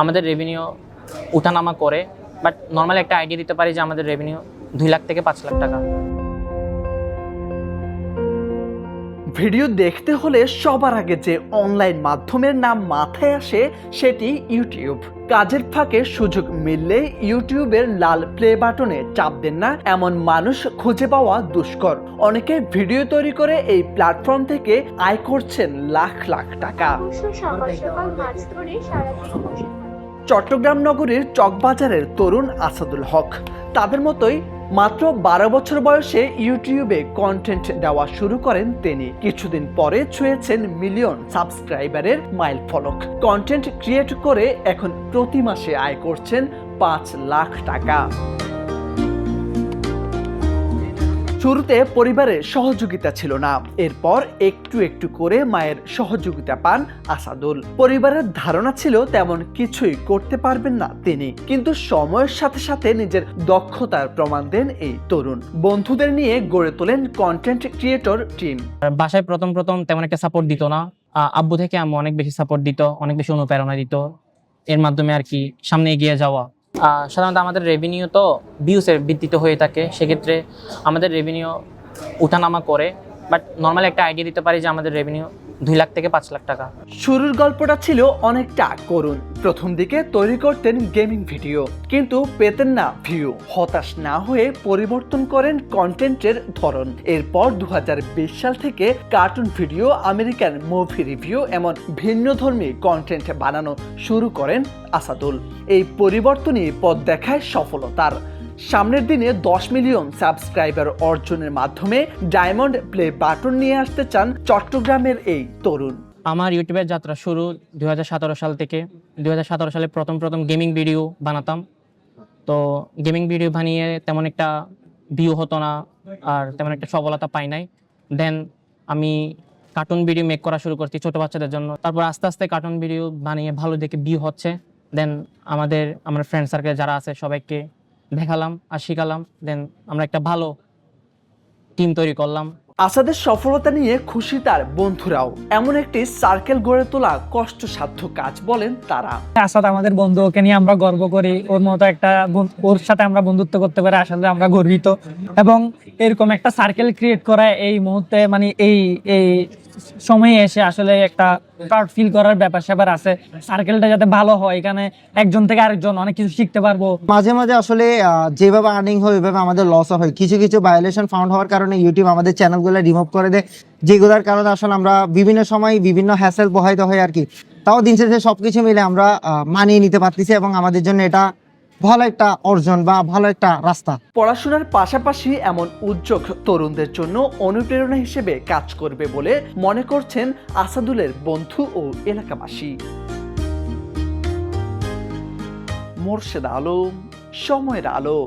আমাদের রেভিনিউ উঠানামা করে বাট নর্মালি একটা আইডিয়া দিতে পারি যে আমাদের রেভিনিউ দুই লাখ থেকে পাঁচ লাখ টাকা। ভিডিও দেখতে হলে সবার আগে যে অনলাইন মাধ্যমের নাম মাথায় আসে সেটি ইউটিউব কাজের ফাঁকে সুযোগ মিললে ইউটিউবের লাল প্লে বাটনে চাপ দেন না এমন মানুষ খুঁজে পাওয়া দুষ্কর। অনেকে ভিডিও তৈরি করে এই প্ল্যাটফর্ম থেকে আয় করছেন লাখ লাখ টাকা। সকাল সকাল মাছ ধরে সারাদিন চট্টগ্রাম নগরীর চকবাজারের তরুণ আসাদুল হক। তাদের মতোই মাত্র বারো বছর বয়সে ইউটিউবে কন্টেন্ট দেওয়া শুরু করেন তিনি। কিছুদিন পরে ছুঁয়েছেন মিলিয়ন সাবস্ক্রাইবারের মাইল ফলক কন্টেন্ট ক্রিয়েট করে এখন প্রতি মাসে আয় করছেন পাঁচ লাখ টাকা। শুরুতে পরিবারের সহযোগিতা ছিল না। এরপর একটু একটু করে মায়ের সহযোগিতা পান আসাদুল। পরিবারের ধারণা ছিল তেমন কিছুই করতে পারবেন না তিনি। কিন্তু সময়ের সাথে সাথে নিজের দক্ষতার প্রমাণ দেন এই তরুণ। বন্ধুদের নিয়ে গড়ে তোলেন কন্টেন্ট ক্রিয়েটর টিম বাসায় প্রথম প্রথম তেমন একটা সাপোর্ট দিত না। আব্বু থেকে আম্মু অনেক বেশি সাপোর্ট দিত, অনেক বেশি অনুপ্রেরণা দিত। এর মাধ্যমে আর কি সামনে এগিয়ে যাওয়া। সাধারণত আমাদের রেভিনিউ তো ভিউসের ভিত্তিতে হয়ে থাকে। সেক্ষেত্রে আমাদের রেভিনিউ উঠানামা করে। বাট নর্মালি একটা আইডিয়া দিতে পারি যে আমাদের রেভিনিউ দুই লাখ থেকে পাঁচ লাখ টাকা। শুরুর গল্পটা ছিল অনেকটা করুণ। প্রথম দিকে তৈরি করতেন গেমিং ভিডিও, কিন্তু পেতেন না ভিউ হতাশ না হয়ে পরিবর্তন করেন কন্টেন্টের ধরন। এরপর দু হাজার বিশ সাল থেকে cartoon video, American movie review এমন ভিন্নধর্মী কন্টেন্ট বানানো শুরু করেন আসাদুল। এই পরিবর্তনই পথ দেখায় সফলতার। সামনের দিনে দশ মিলিয়ন সাবস্ক্রাইবার অর্জনের মাধ্যমে ডায়মন্ড প্লে বাটন নিয়ে আসতে চান চট্টগ্রামের এই তরুণ। আমার ইউটিউবের যাত্রা শুরু দুই হাজার সতেরো সাল থেকে। দুই হাজার সতেরো সালে প্রথম প্রথম গেমিং ভিডিও বানাতাম। তো গেমিং ভিডিও বানিয়ে তেমন একটা ভিউ হতো না আর তেমন একটা সফলতা পাই নাই। দেন আমি কার্টুন ভিডিও মেক করা শুরু করছি ছোট বাচ্চাদের জন্য। তারপর আস্তে আস্তে কার্টুন ভিডিও বানিয়ে ভালো দেখে ভিউ হচ্ছে। দেন আমাদের, আমার ফ্রেন্ড সার্কেল যারা আছে সবাইকে দেখালাম আর শিখালাম দেন আমরা একটা ভালো টিম তৈরি করলাম। আসাদের সফলতা নিয়ে খুশি তার বন্ধুরাও। এমন একটি সার্কেল গড়ে তোলা কষ্টসাধ্য কাজ বলেন তারা। আসাদ আমাদের বন্ধু ওকে নিয়ে আমরা গর্ব করি। ওর মতো একটা ওর সাথে আমরা বন্ধুত্ব করতে পারি আসলে আমরা গর্বিত। এবং এরকম একটা সার্কেল ক্রিয়েট করা এই মুহূর্তে মানে এই এই সময়ে এসে আসলে একটা প্রাউড ফিল করার ব্যাপার স্যাপার আছে। সার্কেলটা যাতে ভালো হয়, এখানে একজন থেকে আরেকজন, অনেক কিছু শিখতে পারব। মাঝে মাঝে আসলে যেভাবে আর্নিং হয়, ওইভাবে আমাদের লস হয়। কিছু কিছু ভায়োলেশন ফাউন্ড হওয়ার কারণে ইউটিউব আমাদের চ্যানেলগুলো রিমুভ করে দেয়। যেগুলোর কারণে আসলে আমরা বিভিন্ন সময় বিভিন্ন হ্যাসেল প্রভাবিত হয় আর কি। তাও দিন শেষে সবকিছু মিলে আমরা মানিয়ে নিতে পারতেছি এবং আমাদের জন্য এটা ভালো একটা অর্জন বা ভালো একটা রাস্তা। পড়াশোনার পাশাপাশি এমন উদ্যোগ তরুণদের জন্য অনুপ্রেরণা হিসেবে কাজ করবে বলে মনে করছেন আসাদুলের বন্ধু ও এলাকাবাসী। মোর্শেদ আলম, সময়ের আলো।